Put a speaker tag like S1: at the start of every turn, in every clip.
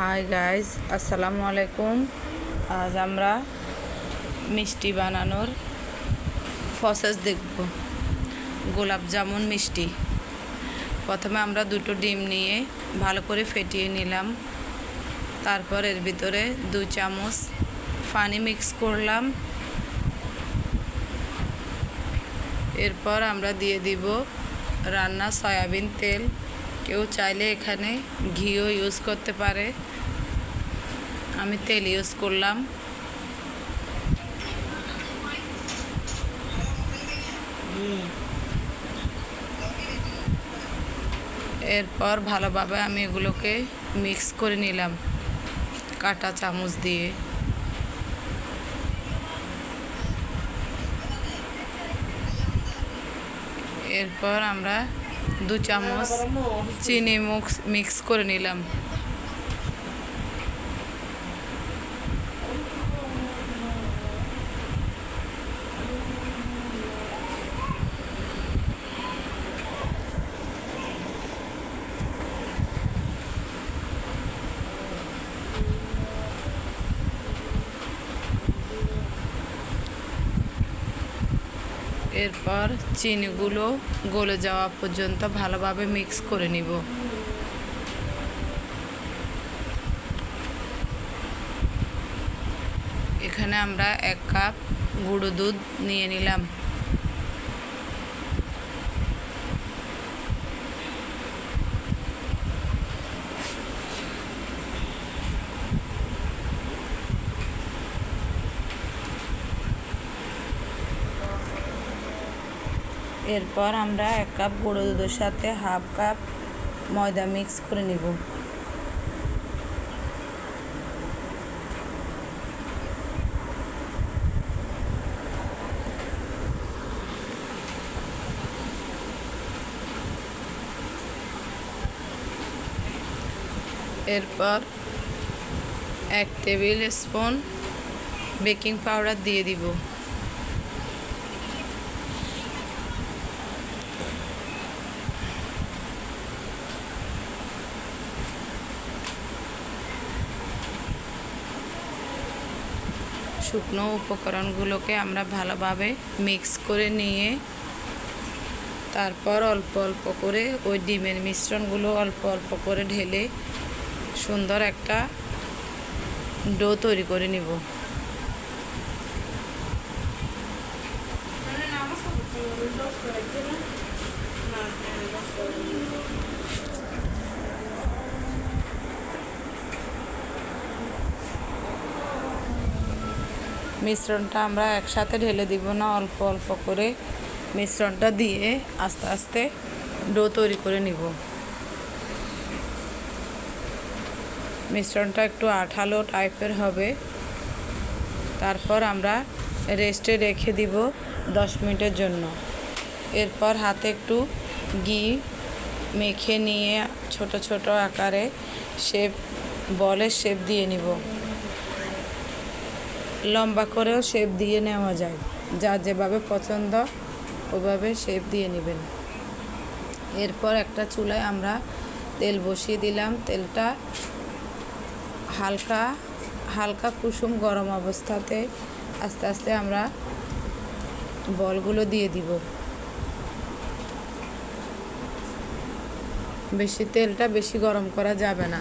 S1: Hi guys আসসালামু আলাইকুম আজ আমরা মিষ্টি বানানোর প্রসেস দেখব। গোলাপ জামুন মিষ্টি। প্রথমে আমরা দুটো ডিম নিয়ে ভালো করে ফেটিয়ে নিলাম। তারপর এর ভিতরে দু চামচ পানি মিক্স করলাম। এরপর আমরা দিয়ে দিব রান্না সয়াবিন তেল। কেউ চাইলে এখানে ঘিও ইউজ করতে পারে। আমি তেল ইউজ করলাম। এরপর ভালোভাবে আমি এগুলোকে মিক্স করে নিলাম কাটা চামচ দিয়ে। এরপর আমরা দু চামচ চিনি মুক্স মিক্স করে নিলাম। এরপর চিনিগুলো গলে যাওয়া পর্যন্ত ভালোভাবে মিক্স করে নিব। এখানে আমরা এক কাপ গুঁড়ো দুধ নিয়ে নিলাম। এরপর আমরা এক কাপ গুঁড়ো দুধের সাথে হাফ কাপ ময়দা মিক্স করে নিব। এরপর এক টেবিল স্পুন বেকিং পাউডার দিয়ে দিব। শুকনো উপকরণগুলোকে আমরা ভালোভাবে মিক্স করে নিয়ে তারপর অল্প অল্প করে ওই ডিমের মিশ্রণগুলো অল্প অল্প করে ঢেলে সুন্দর একটা ডো তৈরি করে নিব। মিশ্রণটা আমরা একসাথে ঢেলে দিব না, অল্প অল্প করে মিশ্রণটা দিয়ে আস্তে আস্তে ডো তৈরি করে নিব। মিশ্রণটা একটু আঠালো টাইপের হবে। তারপর আমরা রেস্টে রেখে দিব দশ মিনিটের জন্য। এরপর হাতে একটু ঘি মেখে নিয়ে ছোট ছোট আকারে শেপ, বলের শেপ দিয়ে নিব। লম্বা করেও শেপ দিয়ে নেওয়া যায়। যা যেভাবে পছন্দ, ওভাবে শেপ দিয়ে নেবেন। এরপর একটা চুলায় আমরা তেল বসিয়ে দিলাম। তেলটা হালকা হালকা কুসুম গরম অবস্থাতে আস্তে আস্তে আমরা বলগুলো দিয়ে দিব। বেশি তেলটা বেশি গরম করা যাবে না।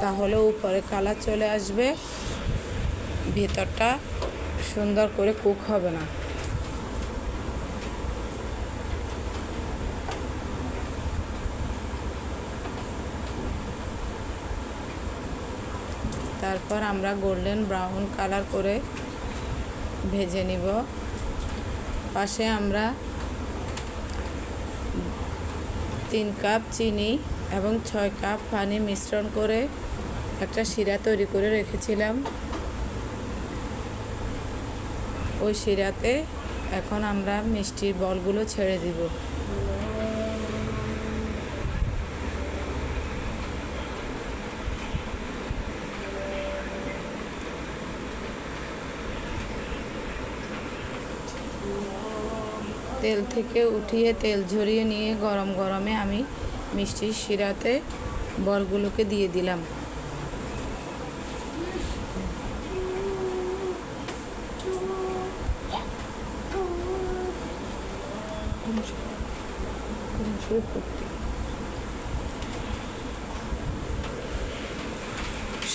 S1: তাহলে উপরে কালার চলে আসবে। ভেতরটা সুন্দর করে কুক হবে না। তারপর আমরা গোল্ডেন ব্রাউন কালার করে ভেজে নিব। পাশে আমরা তিন কাপ চিনি এবং ছয় কাপ পানি মিশ্রণ করে একটা শিরা তৈরি করে রেখেছিলাম। ওই শিরাতে এখন আমরা মিষ্টির বলগুলো ছেড়ে দিব। তেল থেকে উঠিয়ে তেল ঝরিয়ে নিয়ে গরম গরমে আমি মিষ্টির শিরাতে বলগুলোকে দিয়ে দিলাম।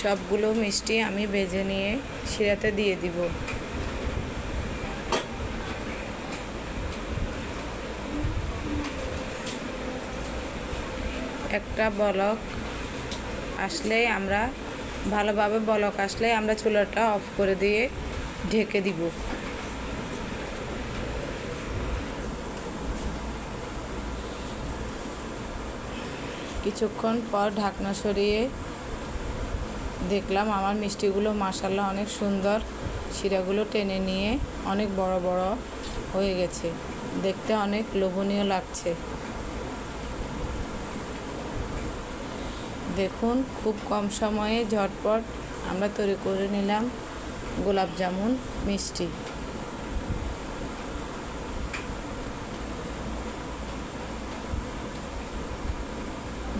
S1: সবগুলো মিষ্টি আমি ভেজে নিয়ে শিরাতে দিয়ে দিব। একটা বলক আসলে আমরা ভালোভাবে বলক আসলে আমরা চুলাটা অফ করে দিয়ে ঢেকে দিব। কিছুক্ষণ পর ঢাকনা সরিয়ে দেখলাম আমার মিষ্টিগুলো মাসাল্লাহ অনেক সুন্দর। শিরাগুলো টেনে নিয়ে অনেক বড় বড় হয়ে গেছে। দেখতে অনেক লোভনীয় লাগছে। দেখুন, খুব কম সময়ে ঝটপট আমরা তৈরি করে নিলাম গোলাপ জামুন মিষ্টি।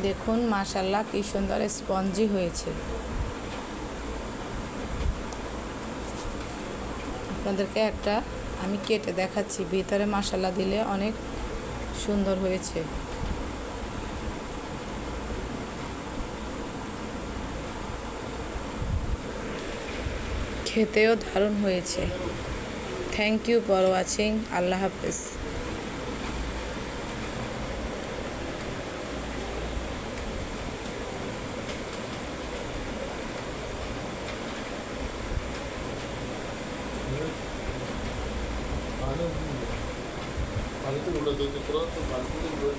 S1: দেখুন মাশাল্লাহ কি সুন্দর স্পঞ্জি হয়েছে। আপনাদেরকে একটা আমি কেটে দেখাচ্ছি, ভিতরে মশলা দিলে অনেক সুন্দর হয়েছে। খেতেও দারুণ হয়েছে। Thank you for watching Allah হাফেজ।
S2: 반은 반은 올라도 그렇고 반은